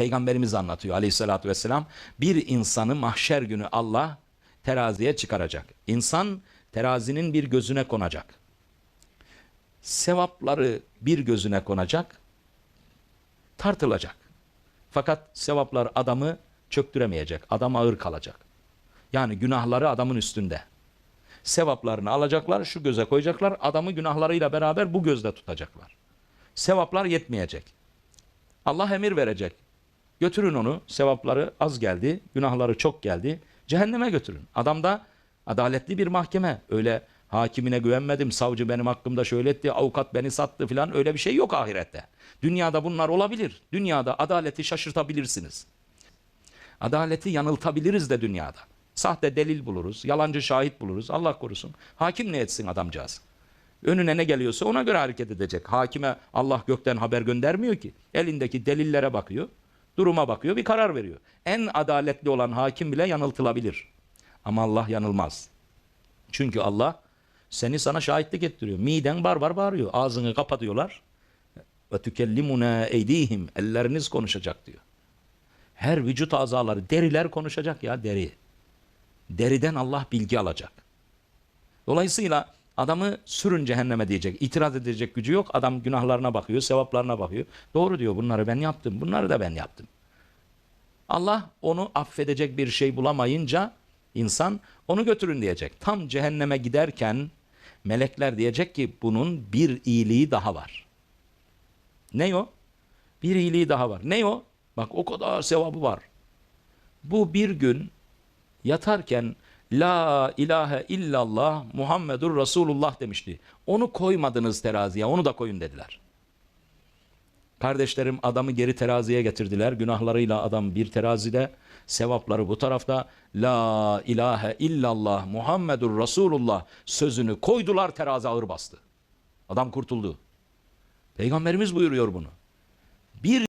Peygamberimiz anlatıyor aleyhissalatü vesselam. Bir insanı mahşer günü Allah teraziye çıkaracak. İnsan terazinin bir gözüne konacak. Sevapları bir gözüne konacak, tartılacak. Fakat sevaplar adamı çöktüremeyecek. Adam ağır kalacak. Yani günahları adamın üstünde. Sevaplarını alacaklar, şu göze koyacaklar. Adamı günahlarıyla beraber bu gözde tutacaklar. Sevaplar yetmeyecek. Allah emir verecek. Götürün onu. Sevapları az geldi, günahları çok geldi. Cehenneme götürün. Adam da adaletli bir mahkeme. Öyle hakimine güvenmedim, savcı benim hakkımda şöyle etti, avukat beni sattı filan öyle bir şey yok ahirette. Dünyada bunlar olabilir. Dünyada adaleti şaşırtabilirsiniz. Adaleti yanıltabiliriz de dünyada. Sahte delil buluruz, yalancı şahit buluruz. Allah korusun. Hakim ne etsin adamcağız? Önüne ne geliyorsa ona göre hareket edecek. Hakime Allah gökten haber göndermiyor ki. Elindeki delillere bakıyor, duruma bakıyor, bir karar veriyor. En adaletli olan hakim bile yanıltılabilir. Ama Allah yanılmaz. Çünkü Allah seni sana şahitlik ettiriyor. Miden bar bar bağırıyor. Ağzını kapatıyorlar. Ve tükellimuna eydihim. Elleriniz konuşacak diyor. Her vücut azaları, deriler konuşacak ya deri. Deriden Allah bilgi alacak. Dolayısıyla adamı sürün cehenneme diyecek. İtiraz edecek gücü yok. Adam günahlarına bakıyor, sevaplarına bakıyor. Doğru diyor bunları ben yaptım, bunları da ben yaptım. Allah onu affedecek bir şey bulamayınca insan onu götürün diyecek. Tam cehenneme giderken melekler diyecek ki bunun bir iyiliği daha var. Ne o? Bir iyiliği daha var. Ne o? Bak o kadar sevabı var. Bu bir gün yatarken La ilahe illallah Muhammedur Resulullah demişti. Onu koymadınız teraziye, onu da koyun dediler. Kardeşlerim adamı geri teraziye getirdiler. Günahlarıyla adam bir terazide, sevapları bu tarafta. La ilahe illallah Muhammedur Resulullah sözünü koydular terazi ağır bastı. Adam kurtuldu. Peygamberimiz buyuruyor bunu. Bir